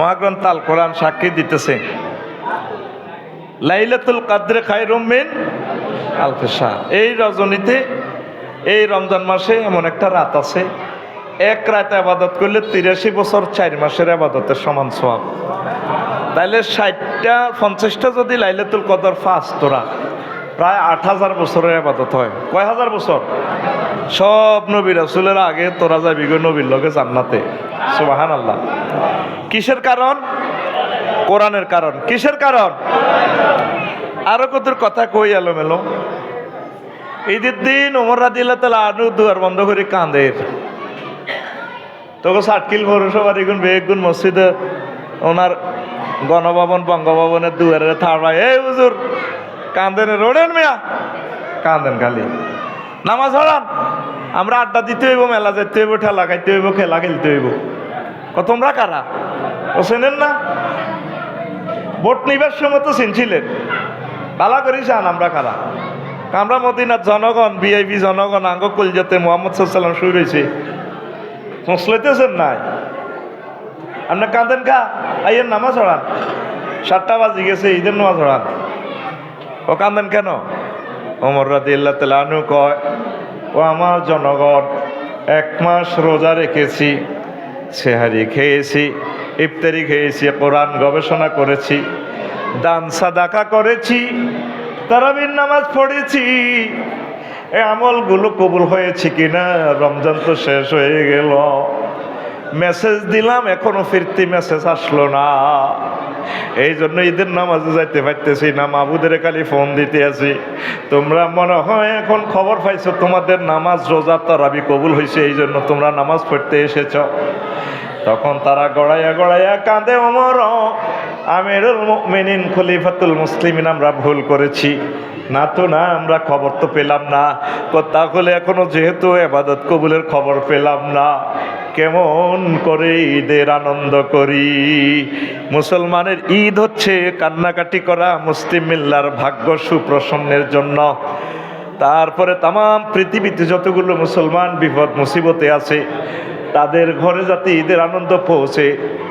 মহাগ্রন্থ আল কোরআন সাক্ষী দিতেছে। লাইলাতুল কাদ্রে খায়রুম মিন আলফে শাহ। এই রজনীতে এই রমজান মাসে এমন একটা রাত আছে। এক রাত আবাদত করলে তিরাশি বছর চার মাসের আবাদতের সমান সব তাইলে ষাটটা, পঞ্চাশটা যদি লাইলাতুল কদর ফাঁস তোরা প্রায় আট হাজার বছরের আবাদত হয়। কয় হাজার বছর? সব নবী রাসুলের আগে তোরা যাবি গো নবীর লগে জান্নাতে। সুবাহান আল্লাহ কিসের কারণ? কোরআনের কারণ। কিসের কারণ? আরও কত কথা কই এলো মেলো ঈদের দিন ওমর রাদিল্লা তালা আনু দুয়ার বন্ধ করে কাঁদের তোকে সাটকিল পৌরসভার এগুন বেগুন মসজিদে ওনার গণভবন, বঙ্গভবনের দুয়ারে থাড়ায় এই হুজুর কান্দেন রোডেন মিয়া। কান্দেন খালি। নামাজ হরান আমরা আড্ডা দিতে হইব, মেলা যেতে হইব, ঠেলা খাইতে হইব, খেলা খেলতে হইব। তোমরা কারা? ও চেনেন না? ভোট নিবার সময় তো চিনছিলেন। বালা করি চান আমরা কারা? আমরা মদিনার জনগণ বিআইপি জনগণ, আঙ্গ কলজাতে মোহাম্মদ সাল্লাম শুরু হয়েছে পৌঁছলাইতেছেন নাই? আপনি কাঁদেন খা আইয়ের নামাজ হড়ান সাতটা বাজি গেছে, ঈদের নামাজ হড়ান ও কান্দেন কেন? অমর রাদি আল্লাহ তালু কয়, ও আমার জনগণ, এক মাস রোজা রেখেছি, সেহারি খেয়েছি, ইফতারি খেয়েছি, কোরআন গবেষণা করেছি, দান সাদাকা করেছি, তারাবির নামাজ পড়েছি। এই আমলগুলো কবুল হয়েছে কিনা? রমজান তো শেষ হয়ে গেল। মেসেজ দিলাম, এখনও ফিরতি মেসেজ আসলো না। এই জন্য ঈদের নামাজে যাইতে পারতেছি না মাবুদের খালি ফোন দিতে আছি। তোমরা মনে হয় এখন খবর পাইছো, তোমাদের নামাজ রোজা তরাবি কবুল হয়েছে এই জন্য তোমরা নামাজ পড়তে এসেছ। তখন তারা গড়াইয়া গড়াইয়া কাঁদে, অমর, আমিরুল মুমিনিন খলিফাতুল মুসলিমিন, আমরা ভুল করেছি। না তো না, আমরা খবর তো পেলাম না। তাহলে এখনও যেহেতু এবাদত কবুলের খবর পেলাম না, কেমন করে ঈদের আনন্দ করি? মুসলমানের ঈদ হচ্ছে কান্নাকাটি করা মুসলিম মিল্লার ভাগ্য সুপ্রসন্নের জন্য। তারপরে তাম পৃথিবীতে যতগুলো মুসলমান বিপদ মুসিবতে আছে, তাদের ঘরে যাতে ঈদের আনন্দ পৌঁছে,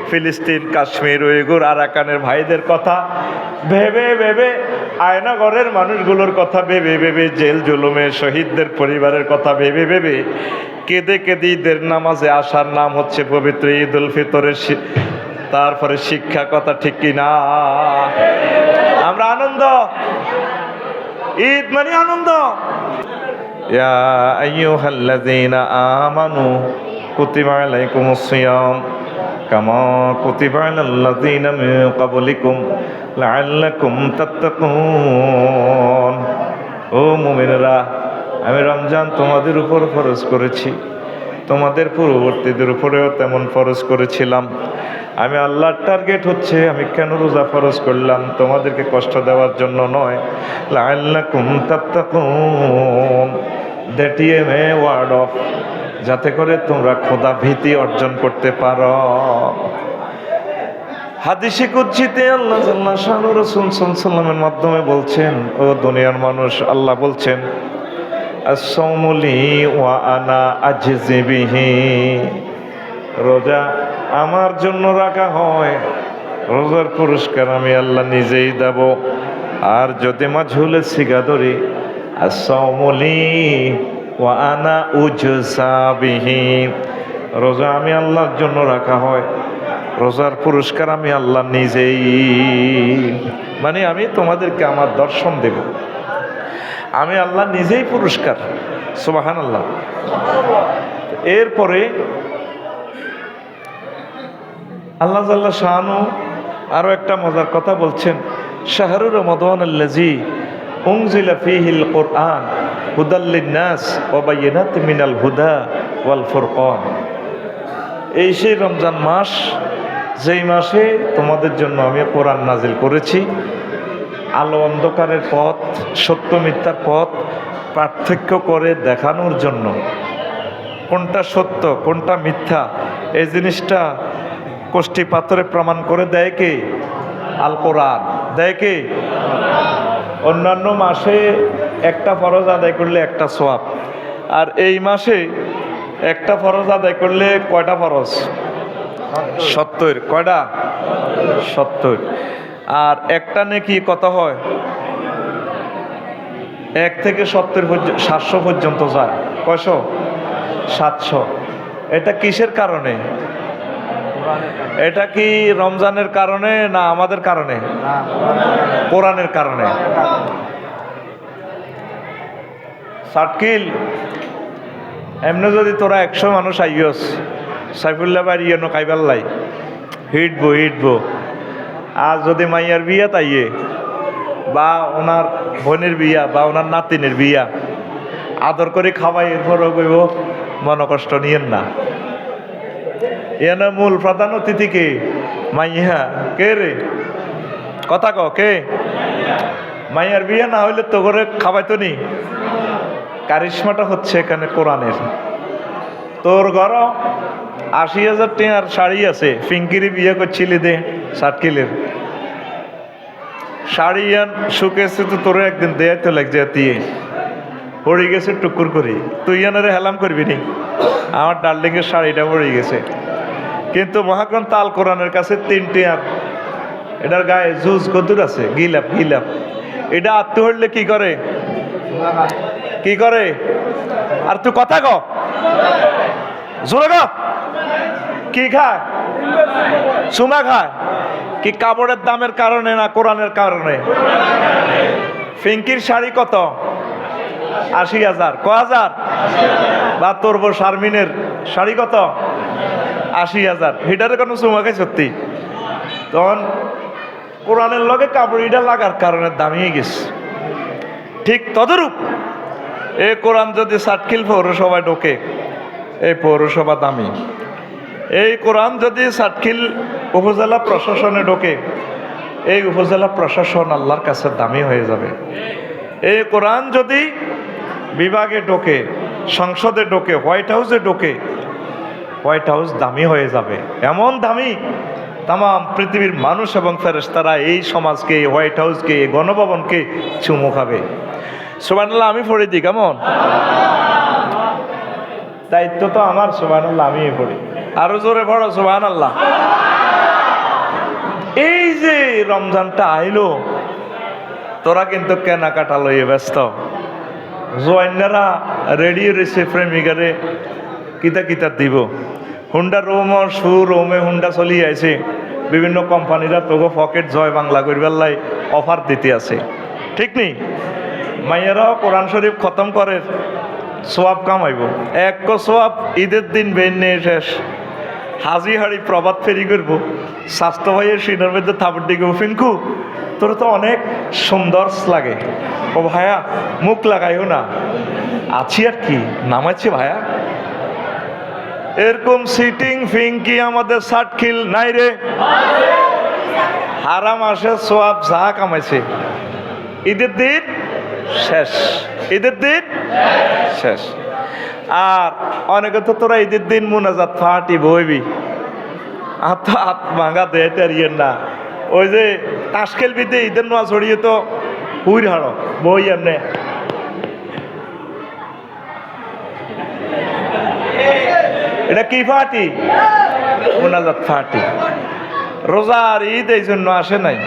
ফিলিস্তিন, কাশ্মীর উইগুর আরাকানের ভাইদের কথা ভেবে ভেবে আয়নাগরের মানুষগুলোর কথা ভেবে ভেবে, জেল জুলুমের শহীদদের পরিবারের কথা ভেবে ভেবে, কেঁদে কেঁদে ঈদের নামাজে আসার নাম হচ্ছে পবিত্র ঈদ উল ফিতরের তারপরে শিক্ষা কথা ঠিক কিনা আমরা আনন্দ। ঈদ মানে আনন্দ। ইয়া আইয়ুহাল্লাযীনা আমানু কুতিবা আলাইকুমুস সিয়াম। কামা কুতিবা আলাল্লাযীনা মিন ক্বাবলিকুম লাআল্লাকুম তাত্তাকুন ও মুমিনরা, আমি রমজান তোমাদের উপর ফরজ করেছি। তোমাদের পূর্ববর্তীদের উপরেও তেমন ফরজ করেছিলাম। আমি আল্লাহর টার্গেট হচ্ছে আমি কেন রোজা ফরজ করলাম? তোমাদেরকে কষ্ট দেওয়ার জন্য নয়। দ্যাট এ ওয়ার্ড অফ যাতে করে তোমরা খোদা ভীতি অর্জন করতে পারো। হাদিসে কুচ্ছিতে আল্লাহ জাল্লাহ শাহ রসুল সাল্লামের মাধ্যমে বলছেন, ও দুনিয়ার মানুষ, আল্লাহ বলছেন আসৌমলি ওয়া আনা আজিবিহি রোজা আমার জন্য রাখা হয়, রোজার পুরস্কার আমি আল্লাহ নিজেই দেব। আর যদি মা ঝুলে সিগা ধরি আসৌমলি ওয়া আনা উজসাবিহি রোজা আমি আল্লাহর জন্য রাখা হয়। রোজার পুরস্কার আমি আল্লাহ নিজেই। মানে আমি তোমাদেরকে আমার দর্শন দেব। আমি আল্লাহ নিজেই পুরস্কার। সুবাহান আল্লাহ এরপরে আল্লাহ জাল্লাহ শাহানু আরও একটা মজার কথা বলছেন। শাহরুর রমদান আল্লাজি উংজিলা ফিহিল কোরআন। হুদাল্লিনাস ওবাইনাত মিনাল হুদা ওয়াল ফুরকান। এই সেই রমজান মাস, যেই মাসে তোমাদের জন্য আমি কোরআন নাজিল করেছি। আলো অন্ধকারের পথ, সত্য মিথ্যার পথ পার্থক্য করে দেখানোর জন্য। কোনটা সত্য, কোনটা মিথ্যা, এই জিনিসটা কোষ্ঠী পাথরে প্রমাণ করে দেয় কে? আল কোরআন। দেয় কে? অন্যান্য মাসে একটা ফরজ আদায় করলে একটা সোয়াব আর এই মাসে একটা ফরজ আদায় করলে কয়টা ফরজ? সত্তর। কয়টা? সত্তর। আর একটা নাকি কত হয়? এক থেকে সত্তর পর্যন্ত সাতশো পর্যন্ত যায়। কয়শো? সাতশো। এটা কিসের কারণে? এটা কি রমজানের কারণে না আমাদের কারণে? কোরআনের কারণে। সাটকিল এমনি যদি তোরা একশো মানুষ আইয়স, সাইফুল্লাহ বাড়ি ইয়ে কাইবাল্লাই হিটবো হিটবো। আর যদি মাইয়ার বিয়া তাইয়ে, বা ওনার বোনের বিয়া, বা ওনার নাতিনের বিয়া, আদর করে খাওয়াই এরপরও কইব মন কষ্ট নিয়েন না। এনে মূল প্রধান অতিথি কে? মাইয়া। কে রে? কথা ক, কে? মাইয়ার বিয়া না হইলে তো করে খাওয়াইতো নি? কারিশমাটা হচ্ছে এখানে কোরআনের। তোর ঘর আশি হাজার টাকার শাড়ি আছে, ফিঙ্কিরি বিয়ে করছিলি দে সাতকিলের শাড়ি আন শুকেছে তো তোর একদিন দেয় তো লাগছে দিয়ে। পড়ে গেছে টুকুর করি। তুই এনারে হেলাম করবি নি? আমার ডার্লিংয়ের শাড়িটা পড়ে গেছে। কিন্তু মহাগ্রন্থ আল কোরআনের কাছে তিনটে আর এটার গায়ে জুজ কদুর আছে, গিলাপ গিলাপ। এটা আত্ম হইলে কি করে? কি করে? আর তুই কথা ক। জোরে ক। কি খায়? সুমা খায়? কি কাপড়ের দামের কারণে না কোরআনের কারণে? ফিঙ্কির শাড়ি কত? আশি হাজার। ক হাজার? বা তোর বউ শারমিনের শাড়ি কত? আশি হাজার। হিটারে কোনো সুমাকে সত্যি? তখন কোরআনের লগে কাপড়িটা লাগার কারণে দামিয়ে গেছে। ঠিক তদরূপ এ কোরআন যদি সাতকিল পৌরসভায় ঢোকে এই পৌরসভা দামি। এই কোরআন যদি সাতকিল উপজেলা প্রশাসনে ঢোকে, এই উপজেলা প্রশাসন আল্লাহর কাছে দামি হয়ে যাবে। এই কোরআন যদি বিভাগে ঢোকে, সংসদে ঢোকে, হোয়াইট হাউসে ঢোকে, হোয়াইট হাউস দামি হয়ে যাবে। এমন দামি তাম পৃথিবীর মানুষ এবং ফেরেশতারা এই সমাজকে হোয়াইট হাউসকে, এই গণভবনকে চুমু খাবে। সুবানাল্লাহ আমি পড়ে দিই কেমন? দায়িত্ব তো আমার সুবানাল্লাহ আমি পড়ি। আরও জোরে পড়ো সুবান আল্লাহ এই যে রমজানটা আইলো তোরা কিন্তু কেনাকাটা লইয়ে ব্যস্ত। জোয়ান্নারা রেডি রয়েছে প্রেমিকারে কিতা কিতা দিব। হুন্ডা রোম সু রোমে হুন্ডা চলি আছে বিভিন্ন কোম্পানিরা তোকে পকেট জয় বাংলা করবার লাই অফার দিতে আছে। ঠিক নি মাইয়ারাও কোরআন শরীফ খতম করে, সোয়াব কামাইব এক সোয়াব, ঈদের দিন বেন নিয়ে শেষ। হাজি হাড়ি প্রবাদ ফেরি করব। স্বাস্থ্য ভাইয়ের সিনের মধ্যে থাপড় দিকে ফিঙ্কু তোর তো অনেক সুন্দর লাগে। ও ভাইয়া, মুখ লাগাইও না। আছি আর কি? নামাচ্ছি ভাইয়া? এরকম সিটিং ফিঙ্কি আমাদের সাটখিল নাই রে। হারাম আসে, সোয়াব যা কামাইছে। ঈদের দিন শেষ। ঈদের দিন? শেষ। আর অনেকে তো তোরা ঈদের দিন মুনাজাত ফাটি বইবি। আর তো হাত ভাঙা দেয় তারিয়ের না। ওই যে তাস খেলবিতে ঈদের নোয়া ছড়িয়ে তো হুইর হাড়ো, বই এমনে এটা কি ফাটি? মোনাজাত ফাটি। রোজার ঈদ এই জন্য আসে নাই।